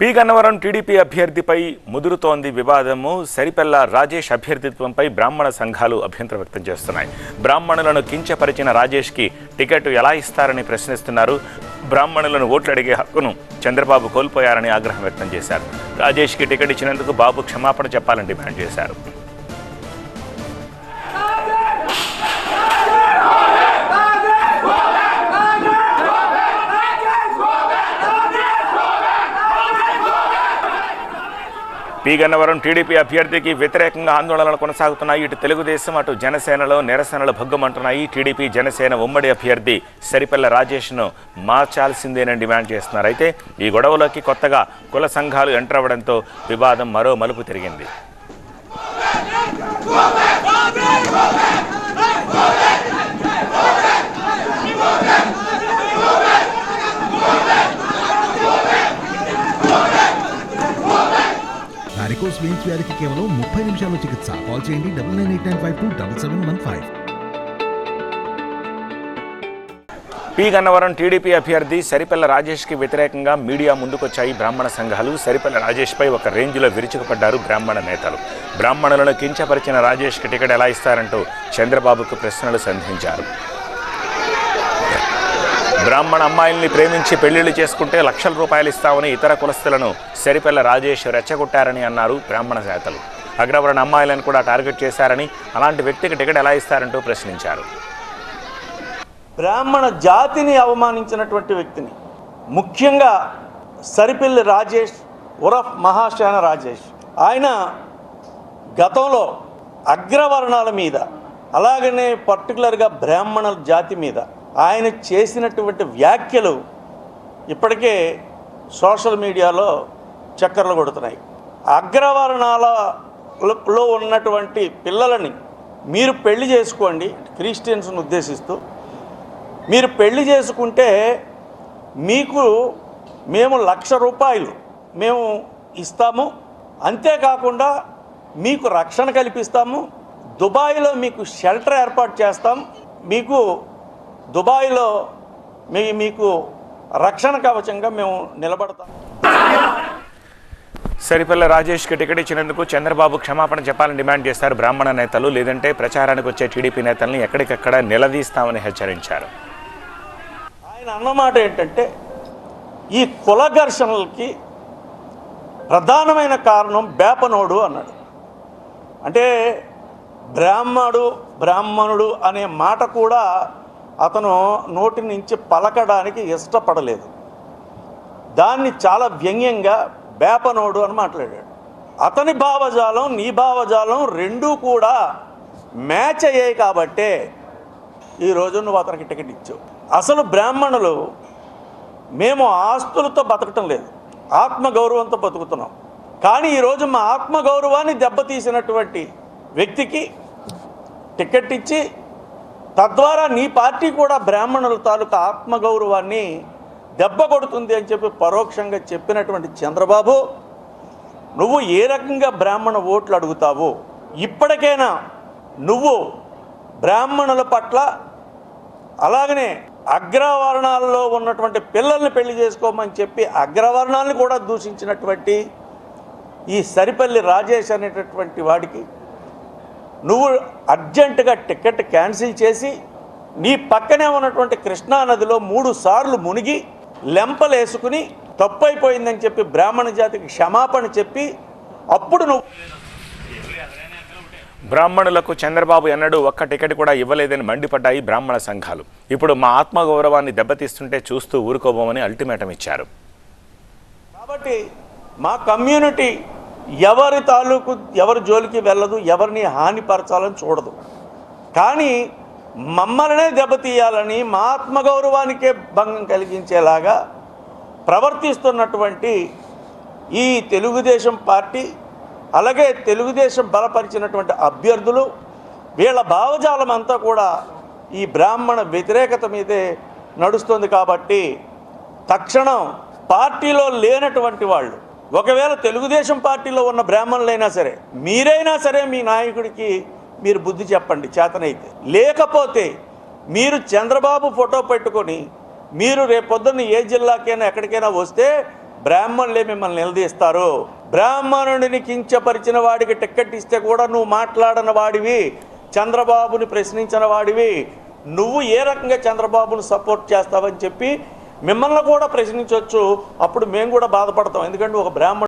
P Gannavaram TDP అభ్యర్థిపై ముదురుతోంది వివాదము. సరిపెల్ల రాజేష్ అభ్యర్థిత్వంపై బ్రాహ్మణ సంఘాలు అభ్యంతరం వ్యక్తం చేస్తున్నాయి. బ్రాహ్మణులను కించపరిచిన రాజేష్కి టికెట్ ఎలా ఇస్తారని ప్రశ్నిస్తున్నారు. బ్రాహ్మణులను ఓట్లు అడిగే హక్కును చంద్రబాబు కోల్పోయారని ఆగ్రహం వ్యక్తం చేశారు. రాజేష్కి టికెట్ ఇచ్చినందుకు బాబు క్షమాపణ చెప్పాలని డిమాండ్ చేశారు. పి గన్నవరం టీడీపీ అభ్యర్థికి వ్యతిరేకంగా ఆందోళనలు కొనసాగుతున్నాయి. ఇటు తెలుగుదేశం అటు జనసేనలో నిరసనలు భగ్గుమంటున్నాయి. టీడీపీ జనసేన ఉమ్మడి అభ్యర్థి సరిపల్ల రాజేష్ను మార్చాల్సిందేనని డిమాండ్ చేస్తున్నారు. అయితే ఈ గొడవలోకి కొత్తగా కుల సంఘాలు ఎంటర్ అవ్వడంతో వివాదం మరో మలుపు తిరిగింది. ఆర్థోస్ వెయిన్స్ వ్యాధికి కేవలం ముప్పై నిమిషాల్లో చికిత్స. కాల్ చేయండి double nine eight nine five two double seven one five. P Gannavaram TDP అభ్యర్థి సరిపల్ల రాజేష్కి వ్యతిరేకంగా మీడియా ముందుకొచ్చాయి బ్రాహ్మణ సంఘాలు. సరిపల్ల రాజేష్పై ఒక రేంజ్లో విరుచుకుపడ్డారు బ్రాహ్మణ నేతలు. బ్రాహ్మణులను కించపరిచిన రాజేష్కి టికెట్ ఎలా ఇస్తారంటూ చంద్రబాబుకు ప్రశ్నలు సంధించారు. బ్రాహ్మణ అమ్మాయిల్ని ప్రేమించి పెళ్ళిళ్ళు చేసుకుంటే లక్షల రూపాయలు ఇస్తామని ఇతర కులస్తులను సరిపెల్ల రాజేష్ రెచ్చగొట్టారని అన్నారు బ్రాహ్మణ నేతలు అగ్రవర్ణ అమ్మాయిలను కూడా టార్గెట్ చేశారని అలాంటి వ్యక్తికి టికెట్ ఎలా ఇస్తారంటూ ప్రశ్నించారు. బ్రాహ్మణ జాతిని అవమానించినటువంటి వ్యక్తిని ముఖ్యంగా సరిపిల్లి రాజేష్ ఉరఫ్ మహాశాన రాజేష్. ఆయన గతంలో అగ్రవర్ణాల మీద అలాగనే పర్టికులర్గా బ్రాహ్మణుల జాతి మీద ఆయన చేసినటువంటి వ్యాఖ్యలు ఇప్పటికే సోషల్ మీడియాలో చక్కర్లు కొడుతున్నాయి. అగ్రవర్ణాలలో ఉన్నటువంటి పిల్లలని మీరు పెళ్ళి చేసుకోండి క్రిస్టియన్స్ను ఉద్దేశిస్తూ మీరు పెళ్ళి చేసుకుంటే మీకు మేము లక్ష రూపాయలు మేము ఇస్తాము. అంతేకాకుండా మీకు రక్షణ కల్పిస్తాము. దుబాయ్లో మీకు షెల్టర్ ఏర్పాటు చేస్తాం. మీకు దుబాయ్లో మీ మీకు రక్షణ కవచంగా మేము నిలబడతాం. సరిపల్ల రాజేష్కి టికెట్ ఇచ్చినందుకు చంద్రబాబు క్షమాపణ చెప్పాలని డిమాండ్ చేశారు బ్రాహ్మణ నేతలు లేదంటే ప్రచారానికి వచ్చే టీడీపీ నేతల్ని ఎక్కడికక్కడ నిలదీస్తామని హెచ్చరించారు. ఆయన అన్నమాట ఏంటంటే ఈ కుల ఘర్షణలకి ప్రధానమైన కారణం బేపనోడు అన్నాడు. అంటే బ్రాహ్మడు బ్రాహ్మణుడు అనే మాట కూడా అతను నోటి నుంచి పలకడానికి ఇష్టపడలేదు. దాన్ని చాలా వ్యంగ్యంగా బేపనోడు అని మాట్లాడాడు. అతని భావజాలం నీ భావజాలం రెండూ కూడా మ్యాచ్ అయ్యాయి కాబట్టే ఈరోజు నువ్వు అతనికి టికెట్ ఇచ్చావు. అసలు బ్రాహ్మణులు మేము ఆస్తులతో బతకటం లేదు. ఆత్మగౌరవంతో బతుకుతున్నాం. కానీ ఈరోజు మా ఆత్మగౌరవాన్ని దెబ్బతీసినటువంటి వ్యక్తికి టికెట్ ఇచ్చి తద్వారా నీ పార్టీ కూడా బ్రాహ్మణుల తాలూకా ఆత్మగౌరవాన్ని దెబ్బ కొడుతుంది అని చెప్పి పరోక్షంగా చెప్పినటువంటి చంద్రబాబు నువ్వు ఏ రకంగా బ్రాహ్మణ ఓట్లు అడుగుతావు ఇప్పటికైనా నువ్వు బ్రాహ్మణుల పట్ల అలాగనే అగ్రవర్ణాల్లో ఉన్నటువంటి పిల్లల్ని పెళ్ళి చేసుకోమని చెప్పి అగ్రవర్ణాలను కూడా దూషించినటువంటి ఈ సరిపల్లి రాజేష్ అనేటటువంటి వాడికి నువ్వు అర్జెంటుగా టికెట్ క్యాన్సిల్ చేసి నీ పక్కనే ఉన్నటువంటి కృష్ణా నదిలో మూడు సార్లు మునిగి లెంపలేసుకుని తప్పైపోయిందని చెప్పి బ్రాహ్మణ జాతికి క్షమాపణ చెప్పి అప్పుడు నువ్వు బ్రాహ్మణులకు చంద్రబాబు ఎన్నడూ ఒక్క టికెట్ కూడా ఇవ్వలేదని మండిపడ్డాయి బ్రాహ్మణ సంఘాలు. ఇప్పుడు మా ఆత్మగౌరవాన్ని దెబ్బతీస్తుంటే చూస్తూ ఊరుకోబోమని అల్టిమేటం ఇచ్చారు. కాబట్టి మా కమ్యూనిటీ ఎవరి తాలూకు ఎవరి జోలికి వెళ్ళదు ఎవరిని హానిపరచాలని చూడదు. కానీ మమ్మల్నే దెబ్బతీయాలని మా ఆత్మగౌరవానికే భంగం కలిగించేలాగా ప్రవర్తిస్తున్నటువంటి ఈ తెలుగుదేశం పార్టీ అలాగే తెలుగుదేశం బలపరిచినటువంటి అభ్యర్థులు వీళ్ళ భావజాలం అంతా కూడా ఈ బ్రాహ్మణ వ్యతిరేకత మీదే నడుస్తుంది కాబట్టి తక్షణం పార్టీలో లేనటువంటి వాళ్ళు ఒకవేళ తెలుగుదేశం పార్టీలో ఉన్న బ్రాహ్మణులైనా సరే మీరైనా సరే మీ నాయకుడికి మీరు బుద్ధి చెప్పండి చేతనైతే. లేకపోతే మీరు చంద్రబాబు ఫోటో పెట్టుకొని మీరు రేపొద్దున్న ఏ జిల్లాకైనా ఎక్కడికైనా వస్తే బ్రాహ్మణులే మిమ్మల్ని నిలదీస్తారు. బ్రాహ్మణుడిని కించపరిచిన వాడికి టిక్కెట్ ఇస్తే కూడా నువ్వు మాట్లాడని వాడివి చంద్రబాబుని ప్రశ్నించిన వాడివి. నువ్వు ఏ రకంగా చంద్రబాబును సపోర్ట్ చేస్తావని చెప్పి మిమ్మల్ని కూడా ప్రశ్నించవచ్చు అప్పుడు మేము కూడా బాధపడతాం. ఎందుకంటే ఒక బ్రాహ్మణ